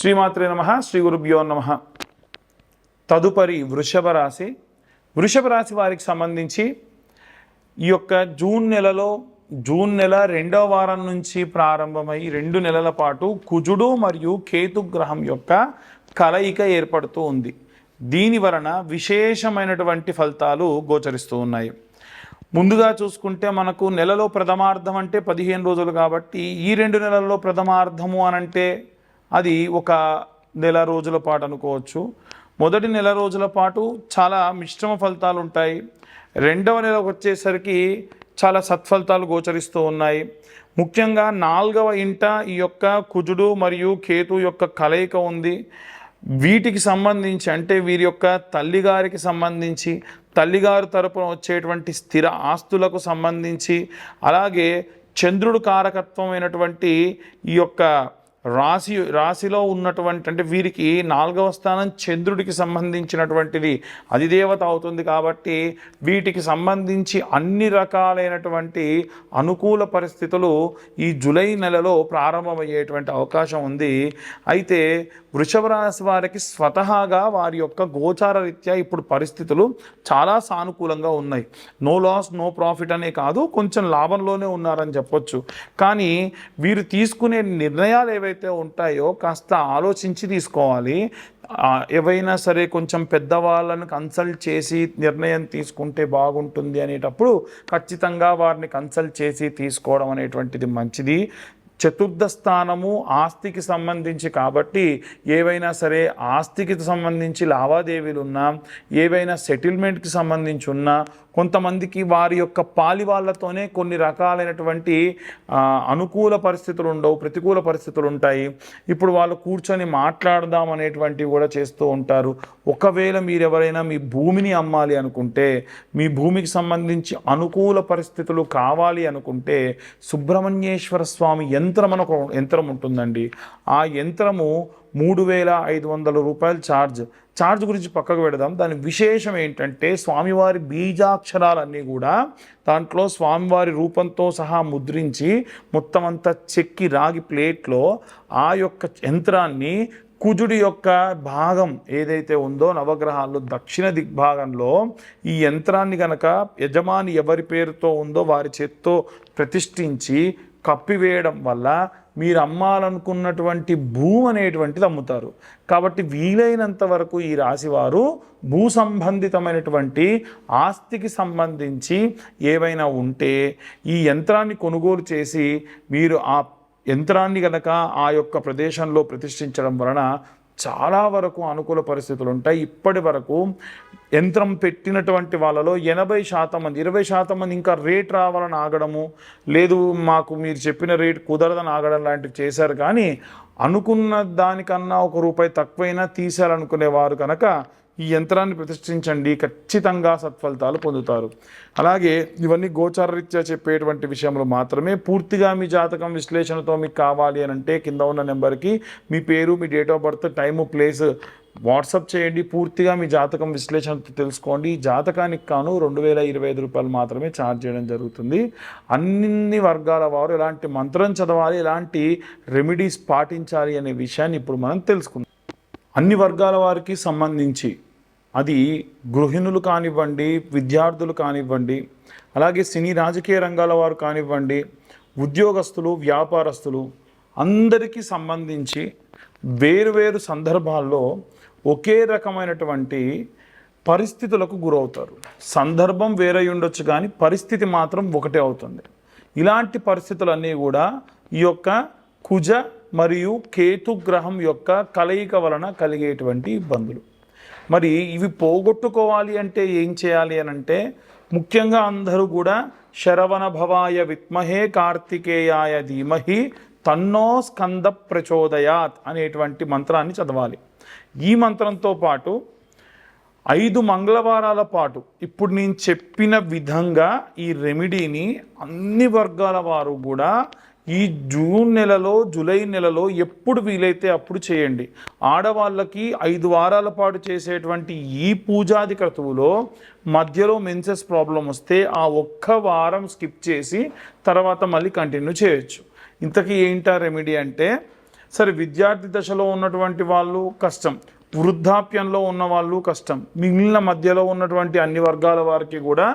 శ్రీమాత్రే నమ శ్రీ గురుభ్యో నమ. తదుపరి వృషభ రాశి. వృషభ రాశి వారికి సంబంధించి ఈ యొక్క జూన్ నెలలో జూన్ నెల రెండవ వారం నుంచి ప్రారంభమై రెండు నెలల పాటు కుజుడు మరియు కేతు గ్రహం యొక్క కలయిక ఏర్పడుతూ ఉంది. దీని వలన విశేషమైనటువంటి ఫలితాలు గోచరిస్తూ ఉన్నాయి. ముందుగా చూసుకుంటే మనకు నెలలో ప్రథమార్థం అంటే పదిహేను రోజులు కాబట్టి ఈ రెండు నెలల్లో ప్రథమార్థము అనంటే అది ఒక నెల రోజుల పాటు అనుకోవచ్చు. మొదటి నెల రోజుల పాటు చాలా మిశ్రమ ఫలితాలు ఉంటాయి. రెండవ నెల వచ్చేసరికి చాలా సత్ఫలితాలు గోచరిస్తూ ఉన్నాయి. ముఖ్యంగా నాలుగవ ఇంట ఈ యొక్క కుజుడు మరియు కేతు యొక్క కలయిక ఉంది. వీటికి సంబంధించి అంటే వీరి యొక్క తల్లిగారికి సంబంధించి తల్లిగారు తరపున వచ్చేటువంటి స్థిర ఆస్తులకు సంబంధించి అలాగే చంద్రుడు కారకత్వమైనటువంటి ఈ యొక్క రాశి రాశిలో ఉన్నటువంటి అంటే వీరికి నాలుగవ స్థానం చంద్రుడికి సంబంధించినటువంటిది అధిదేవత అవుతుంది కాబట్టి వీటికి సంబంధించి అన్ని రకాలైనటువంటి అనుకూల పరిస్థితులు ఈ జూలై నెలలో ప్రారంభమయ్యేటువంటి అవకాశం ఉంది. అయితే వృషభ రాశి వారికి స్వతహాగా వారి యొక్క గోచార రీత్యా ఇప్పుడు పరిస్థితులు చాలా సానుకూలంగా ఉన్నాయి. నో లాస్ నో ప్రాఫిట్ అనే కాదు కొంచెం లాభంలోనే ఉన్నారని చెప్పొచ్చు. కానీ వీరు తీసుకునే నిర్ణయాలు ఏవైతే ఉంటాయో కాస్త ఆలోచించి తీసుకోవాలి. ఏవైనా సరే కొంచెం పెద్దవాళ్ళను కన్సల్ట్ చేసి నిర్ణయం తీసుకుంటే బాగుంటుంది అనేటప్పుడు ఖచ్చితంగా వారిని కన్సల్ట్ చేసి తీసుకోవడం అనేటువంటిది మంచిది. చతుర్థ స్థానము ఆస్తికి సంబంధించి కాబట్టి ఏవైనా సరే ఆస్తికి సంబంధించి లావాదేవీలు ఉన్నా ఏవైనా సెటిల్మెంట్కి సంబంధించి ఉన్నా కొంతమందికి వారి యొక్క పాలి వాళ్ళతోనే కొన్ని రకాలైనటువంటి అనుకూల పరిస్థితులు ఉండవు ప్రతికూల పరిస్థితులు ఉంటాయి. ఇప్పుడు వాళ్ళు కూర్చొని మాట్లాడదాం అనేటువంటివి కూడా చేస్తూ ఉంటారు. ఒకవేళ మీరు ఎవరైనా మీ భూమిని అమ్మాలి అనుకుంటే మీ భూమికి సంబంధించి అనుకూల పరిస్థితులు కావాలి అనుకుంటే సుబ్రహ్మణ్యేశ్వర స్వామి ఎంత యంత్రం అని ఒక యంత్రం ఉంటుందండి. ఆ యంత్రము మూడు వేల ఐదు వందల రూపాయలు ఛార్జ్. ఛార్జ్ గురించి పక్కకు పెడదాం. దాని విశేషం ఏంటంటే స్వామివారి బీజాక్షరాలన్నీ కూడా దాంట్లో స్వామివారి రూపంతో సహా ముద్రించి మొత్తం అంతా చెక్కి రాగి ప్లేట్లో ఆ యొక్క యంత్రాన్ని కుజుడి యొక్క భాగం ఏదైతే ఉందో నవగ్రహాల్లో దక్షిణ దిగ్భాగంలో ఈ యంత్రాన్ని గనక యజమాని ఎవరి పేరుతో ఉందో వారి చేత్తో ప్రతిష్ఠించి కప్పివేయడం వల్ల మీరు అమ్మాలనుకున్నటువంటి భూమి అనేటువంటిది అమ్ముతారు. కాబట్టి వీలైనంత వరకు ఈ రాశివారు భూ సంబంధితమైనటువంటి ఆస్తికి సంబంధించి ఏవైనా ఉంటే ఈ యంత్రాన్ని కొనుగోలు చేసి మీరు ఆ యంత్రాన్ని గనక ఆ యొక్క ప్రదేశంలో ప్రతిష్ఠించడం వలన చాలా వరకు అనుకూల పరిస్థితులు ఉంటాయి. ఇప్పటి వరకు యంత్రం పెట్టినటువంటి వాళ్ళలో ఎనభై శాతం మంది ఇరవై శాతం మంది ఇంకా రేట్ రావాలని ఆగడము లేదు మాకు మీరు చెప్పిన రేట్ కుదరదని ఆగడం లాంటివి చేశారు. కానీ అనుకున్న దానికన్నా ఒక రూపాయి తక్కువైనా తీసేయాలనుకునేవారు కనుక ఈ యంత్రాన్ని ప్రతిష్ఠించండి. ఖచ్చితంగా సత్ఫలితాలు పొందుతారు. అలాగే ఇవన్నీ గోచారరీత్యా చెప్పేటువంటి విషయంలో మాత్రమే పూర్తిగా మీ జాతకం విశ్లేషణతో మీకు కావాలి అని అంటే కింద ఉన్న నెంబర్కి మీ పేరు మీ date of birth time place WhatsApp చేయండి. పూర్తిగా మీ జాతకం విశ్లేషణ తెలుసుకోండి. ఈ జాతకానికి కాను రెండు వేల ఇరవై ఐదు రూపాయలు మాత్రమే ఛార్జ్ చేయడం జరుగుతుంది. అన్ని వర్గాల వారు ఎలాంటి మంత్రం చదవాలి ఎలాంటి రెమెడీస్ పాటించాలి అనే విషయాన్ని ఇప్పుడు మనం తెలుసుకుందాం. అన్ని వర్గాల వారికి సంబంధించి అది గృహిణులు కానివ్వండి విద్యార్థులు కానివ్వండి అలాగే సినీ రాజకీయ రంగాల వారు కానివ్వండి ఉద్యోగస్తులు వ్యాపారస్తులు అందరికీ సంబంధించి వేరువేరు సందర్భాల్లో ఒకే రకమైనటువంటి పరిస్థితులకు గురవుతారు. సందర్భం వేరై ఉండొచ్చు కానీ పరిస్థితి మాత్రం ఒకటే అవుతుంది. ఇలాంటి పరిస్థితులన్నీ కూడా ఈ యొక్క కుజ మరియు కేతు గ్రహం యొక్క కలయిక వలన కలిగేటువంటి ఇబ్బందులు. మరి ఇవి పోగొట్టుకోవాలి అంటే ఏం చేయాలి అని అంటే ముఖ్యంగా అందరూ కూడా శరవణ భవాయ విద్మహే కార్తికేయాయ ధీమహి తన్నో స్కంద ప్రచోదయాత్ అనేటువంటి మంత్రాన్ని చదవాలి. ఈ మంత్రంతో పాటు ఐదు మంగళవారాల పాటు ఇప్పుడు నేను చెప్పిన విధంగా ఈ రెమెడీని అన్ని వర్గాల వారు కూడా ఈ జూన్ నెలలో జూలై నెలలో ఎప్పుడు వీలైతే అప్పుడు చేయండి. ఆడవాళ్ళకి ఐదు వారాల పాటు చేసేటువంటి ఈ పూజాది క్రతువులో మధ్యలో మెన్సెస్ ప్రాబ్లం వస్తే ఆ ఒక్క వారం స్కిప్ చేసి తర్వాత మళ్ళీ కంటిన్యూ చేయొచ్చు. ఇంతకీ ఏంటా రెమెడీ అంటే సరే విద్యార్థి దశలో ఉన్నటువంటి వాళ్ళు కష్టం వృద్ధాప్యంలో ఉన్న వాళ్ళు కష్టం మిగిలిన మధ్యలో ఉన్నటువంటి అన్ని వర్గాల వారికి కూడా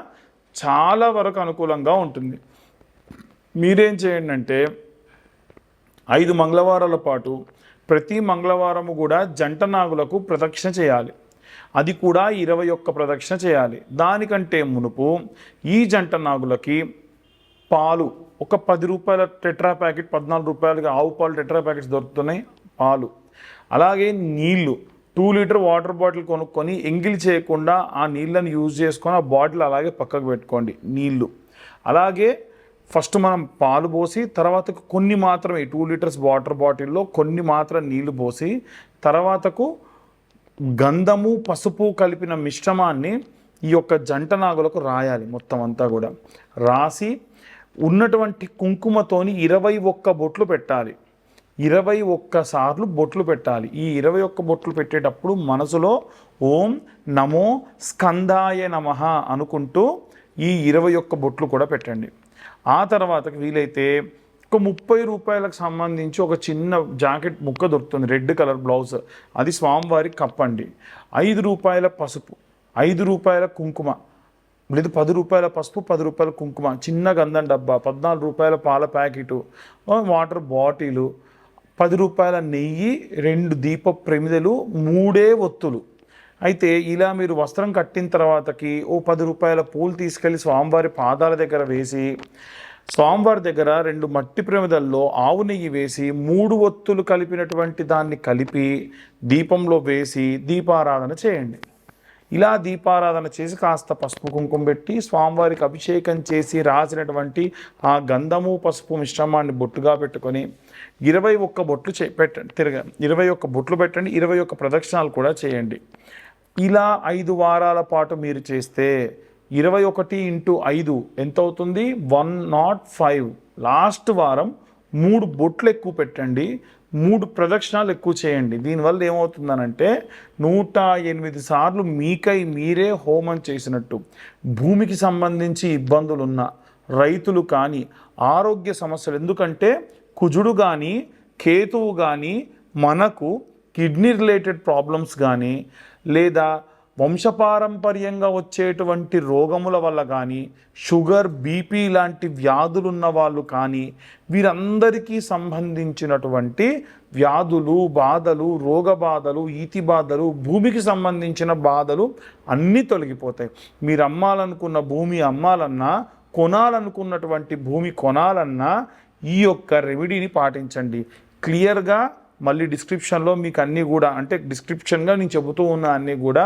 చాలా వరకు అనుకూలంగా ఉంటుంది. మీరేం చేయండి అంటే ఐదు మంగళవారాల పాటు ప్రతి మంగళవారము కూడా జంట నాగులకు ప్రదక్షిణ చేయాలి. అది కూడా ఇరవై ఒక్క ప్రదక్షిణ చేయాలి. దానికంటే మునుపు ఈ జంట నాగులకి పాలు ఒక పది రూపాయల టెట్రా ప్యాకెట్ పద్నాలుగు రూపాయలకి ఆవు పాలు టెట్రా ప్యాకెట్స్ దొరుకుతున్నాయి పాలు. అలాగే నీళ్ళు టూ లీటర్ వాటర్ బాటిల్ కొనుక్కొని ఎంగిల్ చేయకుండా ఆ నీళ్ళని యూజ్ చేసుకొని ఆ బాటిల్ అలాగే పక్కకు పెట్టుకోండి నీళ్ళు. అలాగే ఫస్ట్ మనం పాలు పోసి తర్వాతకు కొన్ని మాత్రమే టూ లీటర్స్ వాటర్ బాటిల్లో కొన్ని మాత్రం నీళ్ళు పోసి తర్వాతకు గంధము పసుపు కలిపిన మిశ్రమాన్ని ఈ యొక్క జంట నాగులకు రాయాలి మొత్తం అంతా కూడా. రాసి ఉన్నటువంటి కుంకుమతోని ఇరవై ఒక్క బొట్లు పెట్టాలి. ఇరవై ఒక్కసార్లు బొట్లు పెట్టాలి. ఈ ఇరవై ఒక్క బొట్లు పెట్టేటప్పుడు మనసులో ఓం నమో స్కందాయ నమః అనుకుంటూ ఈ ఇరవై ఒక్క బొట్లు కూడా పెట్టండి. ఆ తర్వాత వీలైతే ఒక ముప్పై రూపాయలకు సంబంధించి ఒక చిన్న జాకెట్ ముక్క దొరుకుతుంది రెడ్ కలర్ బ్లౌజ్. అది స్వామివారికి కప్పండి ఐదు రూపాయల పసుపు ఐదు రూపాయల కుంకుమ లేదు పది రూపాయల పసుపు పది రూపాయల కుంకుమ చిన్న గంధం డబ్బా పద్నాలుగు రూపాయల పాల ప్యాకెటు వాటర్ బాటిలు పది రూపాయల నెయ్యి రెండు దీప ప్రమిదలు మూడే ఒత్తులు. అయితే ఇలా మీరు వస్త్రం కట్టిన తర్వాతకి ఓ పది రూపాయల పూలు తీసుకెళ్ళి స్వామివారి పాదాల దగ్గర వేసి స్వామివారి దగ్గర రెండు మట్టి ప్రమిదల్లో ఆవు నెయ్యి వేసి మూడు ఒత్తులు కలిపినటువంటి దాన్ని కలిపి దీపంలో వేసి దీపారాధన చేయండి. ఇలా దీపారాధన చేసి కాస్త పసుపు కుంకుమ పెట్టి స్వామివారికి అభిషేకం చేసి రాసినటువంటి ఆ గంధము పసుపు మిశ్రమాన్ని బొట్టుగా పెట్టుకొని ఇరవై ఒక్క బొట్లు చే పెట్టండి. తిరగ ఇరవై ఒక్క బొట్లు పెట్టండి ఇరవై ఒక్క ప్రదక్షిణాలు కూడా చేయండి. ఇలా ఐదు వారాల పాటు మీరు చేస్తే ఇరవై ఒకటి ఇంటూ ఐదు ఎంత అవుతుంది? One not five. లాస్ట్ వారం మూడు బొట్లు ఎక్కువ పెట్టండి మూడు ప్రదక్షిణాలు ఎక్కువ చేయండి. దీనివల్ల ఏమవుతుందనంటే నూట ఎనిమిది సార్లు మీకై మీరే హోమం చేసినట్టు భూమికి సంబంధించి ఇబ్బందులు ఉన్న రైతులు కానీ ఆరోగ్య సమస్యలు. ఎందుకంటే కుజుడు కానీ కేతువు కానీ మనకు కిడ్నీ రిలేటెడ్ ప్రాబ్లమ్స్ కానీ లేదా వంశపారంపర్యంగా వచ్చేటువంటి రోగముల వల్ల కానీ షుగర్ బీపీ లాంటి వ్యాధులున్న వాళ్ళు కానీ వీరందరికీ సంబంధించినటువంటి వ్యాధులు బాధలు రోగ బాధలు ఈతి బాధలు భూమికి సంబంధించిన బాధలు అన్నీ తొలగిపోతాయి. మీరు అమ్మాలనుకున్న భూమి అమ్మాలన్నా కొనాలనుకున్నటువంటి భూమి కొనాలన్నా ఈ యొక్క రెమెడీని పాటించండి. క్లియర్గా మళ్ళీ డిస్క్రిప్షన్లో మీకు అన్నీ కూడా అంటే డిస్క్రిప్షన్గా నేను చెబుతూ ఉన్న అన్నీ కూడా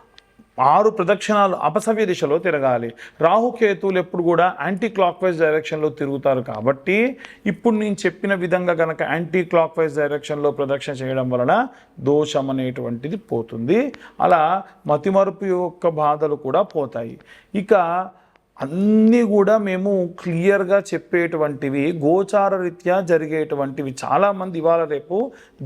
ఆరు ప్రదక్షిణాలు అపసవ్య దిశలో తిరగాలి. రాహుకేతువులు ఎప్పుడు కూడా యాంటీ క్లాక్ వైజ్ డైరెక్షన్లో తిరుగుతారు కాబట్టి ఇప్పుడు నేను చెప్పిన విధంగా కనుక యాంటీ క్లాక్ వైజ్ డైరెక్షన్లో ప్రదక్షిణ చేయడం వలన దోషం అనేటువంటిది పోతుంది. అలా మతిమరుపు యొక్క బాధలు కూడా పోతాయి. ఇక అన్నీ కూడా మేము క్లియర్గా చెప్పేటువంటివి గోచార రీత్యా జరిగేటువంటివి చాలామంది ఇవాళ రేపు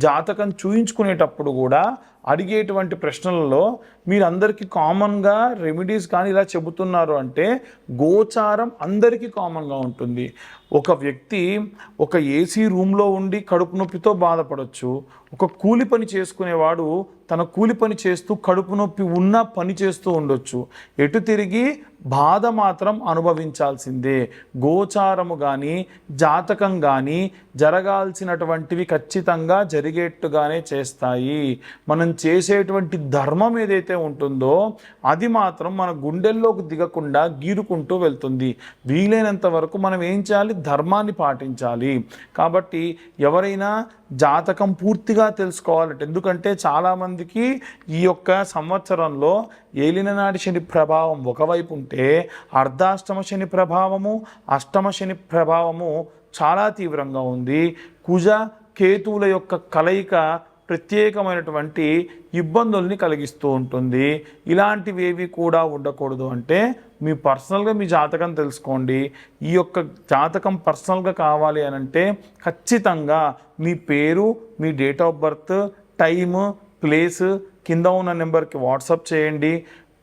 జాతకం చూయించుకునేటప్పుడు కూడా అడిగేటువంటి ప్రశ్నలలో మీరందరికీ కామన్గా రెమెడీస్ కానీ ఇలా చెబుతున్నారు అంటే గోచారం అందరికీ కామన్గా ఉంటుంది. ఒక వ్యక్తి ఒక ఏసీ రూమ్లో ఉండి కడుపు నొప్పితో బాధపడవచ్చు ఒక కూలి పని చేసుకునేవాడు తన కూలి పని చేస్తూ కడుపు నొప్పి ఉన్న పని చేస్తూ ఉండొచ్చు. ఎటు తిరిగి? బాధ మాత్రం అనుభవించాల్సిందే. గోచారము కానీ జాతకం కానీ జరగాల్సినటువంటివి ఖచ్చితంగా జరిగేట్టుగానే చేస్తాయి. మనం చేసేటువంటి ధర్మం ఏదైతే ఉంటుందో అది మాత్రం మన గుండెల్లోకి దిగకుండా గీరుకుంటూ వెళ్తుంది. వీలైనంత వరకు మనం ఏం చేయాలి? ధర్మాన్ని పాటించాలి. కాబట్టి ఎవరైనా జాతకం పూర్తిగా తెలుసుకోవాలంటే ఎందుకంటే చాలామందికి ఈ యొక్క సంవత్సరంలో ఏలిననాటి శని ప్రభావం ఒకవైపు ఉంటే అర్ధాష్టమ శని ప్రభావము అష్టమ శని ప్రభావము చాలా తీవ్రంగా ఉంది. కుజ కేతువుల యొక్క కలయిక ప్రత్యేకమైనటువంటి ఇబ్బందుల్ని కలిగిస్తూ ఉంటుంది. ఇలాంటివి ఏవి కూడా ఉండకూడదు అంటే మీ పర్సనల్గా మీ జాతకం తెలుసుకోండి. ఈ యొక్క జాతకం పర్సనల్గా కావాలి అని అంటే ఖచ్చితంగా మీ పేరు మీ date of birth time place కింద ఉన్న నెంబర్కి వాట్సాప్ చేయండి.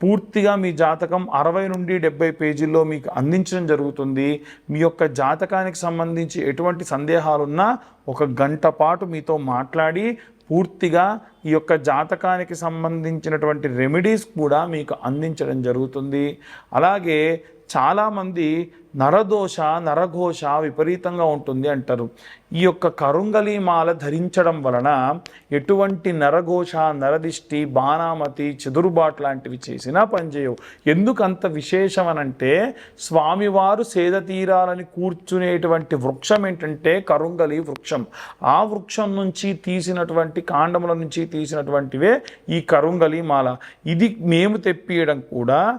పూర్తిగా మీ జాతకం అరవై నుండి డెబ్బై పేజీల్లో మీకు అందించడం జరుగుతుంది. మీ యొక్క జాతకానికి సంబంధించి ఎటువంటి సందేహాలున్నా ఒక గంట పాటు మీతో మాట్లాడి పూర్తిగా ఈ యొక్క జాతకానికి సంబంధించినటువంటి రెమెడీస్ కూడా మీకు అందించడం జరుగుతుంది. అలాగే చాలామంది నరదోష నరఘోష విపరీతంగా ఉంటుంది అంటారు. ఈ యొక్క కరుంగలి మాల ధరించడం వలన ఎటువంటి నరఘోష నరదిష్టి బాణామతి చెదురుబాటు లాంటివి చేసినా పనిచేయవు. ఎందుకంత విశేషమనంటే విశేషం స్వామివారు సేద తీరాలని కూర్చునేటువంటి వృక్షం ఏంటంటే కరుంగలి వృక్షం. ఆ వృక్షం నుంచి తీసినటువంటి కాండముల నుంచి తీసినటువంటివే ఈ కరుంగలి మాల ఇది మేము తెప్పియడం కూడా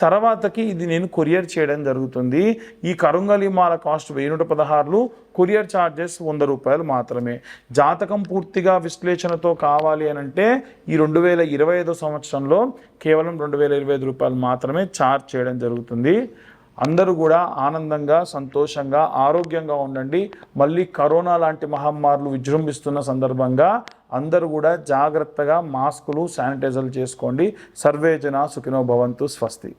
తర్వాతకి ఇది నేను కొరియర్ చేయడం జరుగుతుంది. ఈ కరుంగలిమాల కాస్ట్ వెయ్యి నూట పదహారులు కొరియర్ ఛార్జెస్ వంద రూపాయలు మాత్రమే. జాతకం పూర్తిగా విశ్లేషణతో కావాలి అని అంటే ఈ రెండు వేల ఇరవై ఐదో సంవత్సరంలో కేవలం రెండు వేల ఇరవై ఐదు రూపాయలు మాత్రమే ఛార్జ్ చేయడం జరుగుతుంది. అందరూ కూడా ఆనందంగా సంతోషంగా ఆరోగ్యంగా ఉండండి. మళ్ళీ కరోనా లాంటి మహమ్మారులు విజృంభిస్తున్న సందర్భంగా అందరూ కూడా జాగ్రత్తగా మాస్కులు శానిటైజర్లు చేసుకోండి. సర్వేజన సుఖినో భవంతు స్వస్తి.